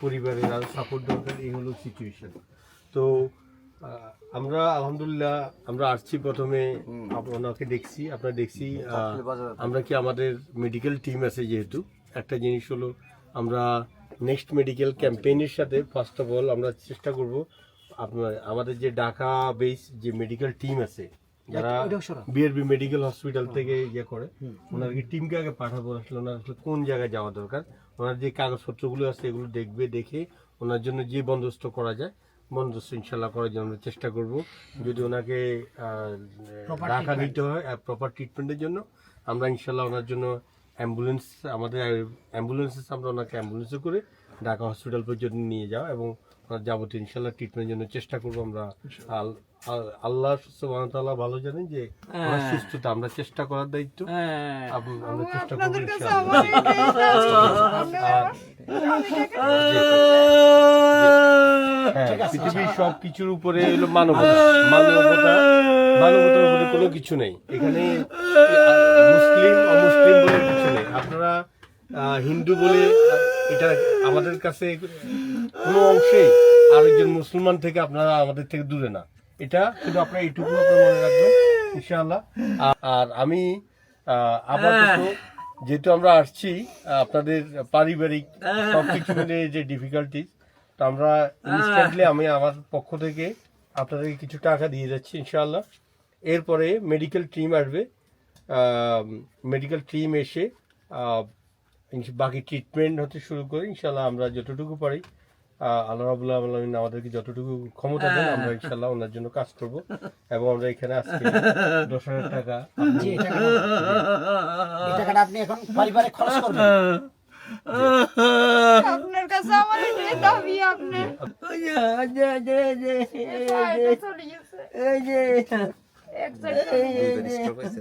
পরিবারের আরও সাপোর্ট দরকার এই হলো সিচুয়েশন তো আমরা আলহামদুলিল্লাহ আমরা আসছি প্রথমে ওনাকে দেখছি আপনার দেখছি আমরা কি আমাদের মেডিকেল টিম আছে যেহেতু একটা জিনিস হলো আমরা নেক্সট মেডিকেল ক্যাম্পেইনের সাথে ফার্স্ট অফ অল আমরা চেষ্টা করব আপনার আমাদের যে ঢাকা বেস যে মেডিকেল টিম আছে যারা বিআরবি মেডিকেল হসপিটাল থেকে ইয়ে করে ওনার কি টিমকে আগে পাঠাবো আসলে ওনার আসলে কোন জায়গায় যাওয়া দরকার ওনার যে কাগজপত্রগুলো আছে এগুলো দেখবে দেখে ওনার জন্য যে বন্দোবস্ত করা যায় বন্দোবস্ত ইনশাল্লাহ করার জন্য আমরা চেষ্টা করব। যদি ওনাকে রাখা নিতে হয় প্রপার ট্রিটমেন্টের জন্য আমরা ইনশাল্লাহ ওনার জন্য অ্যাম্বুলেন্স আমাদের অ্যাম্বুলেন্সে আমরা ওনাকে অ্যাম্বুলেন্সে করে ঢাকা হসপিটাল পর্যন্ত নিয়ে যাওয়া এবং ওনার যাবতীয় ইনশাল্লাহ ট্রিটমেন্টের জন্য চেষ্টা করব আমরা। আল- আল- আল্লাহ সুবহানাহু ভালো জানেন যে ওনার সুস্থতা আমরা চেষ্টা করার দায়িত্ব। আমরা চেষ্টা করব ইনশাআল্লাহ। পৃথিবীর সব কিছুর উপরে হলো মানবতা। মানবতা মানবতার উপরে কোনো কিছু নেই। এখানে মুসলিম, অমুসলিম বলে কিছু নেই। আপনারা হিন্দু বলে, এটা আমাদের কাছে কোনো অংশে আরেকজন মুসলমান থেকে আপনারা আমাদের থেকে দূরে না। এটা শুধু আপনারা এইটুকু আপনারা মনে রাখবেন, ইনশাআল্লাহ। আর- আর আমি আপাতত যেহেতু আমরা আসছি, আপনাদের পারিবারিক সবকিছু মিলে যে ডিফিকাল্টিস তো আমরা ইনস্ট্যান্টলি আমি আমার পক্ষ থেকে আপনাদেরকে কিছু টাকা দিয়ে যাচ্ছি ইনশাআল্লাহ। এরপরে মেডিকেল টিম আসবে। মেডিকেল টিম এসে বাকি ট্রিটমেন্ট হতে শুরু করে ইনশাআল্লাহ আমরা যতটুকু পারি আল্লাহ রাবুল্লাহ আলমিন আমাদেরকে যতটুকু ক্ষমতা দেন আমরা ইনশাল্লাহ ওনার জন্য কাজ করব। এবং আমরা এখানে আজকে দশ হাজার টাকা টাকাটা আপনি এখন পরিবারে খরচ করবেন। আপনার কাছে আমার এটাই দাবি আপনি চলে গেছে এক সাইড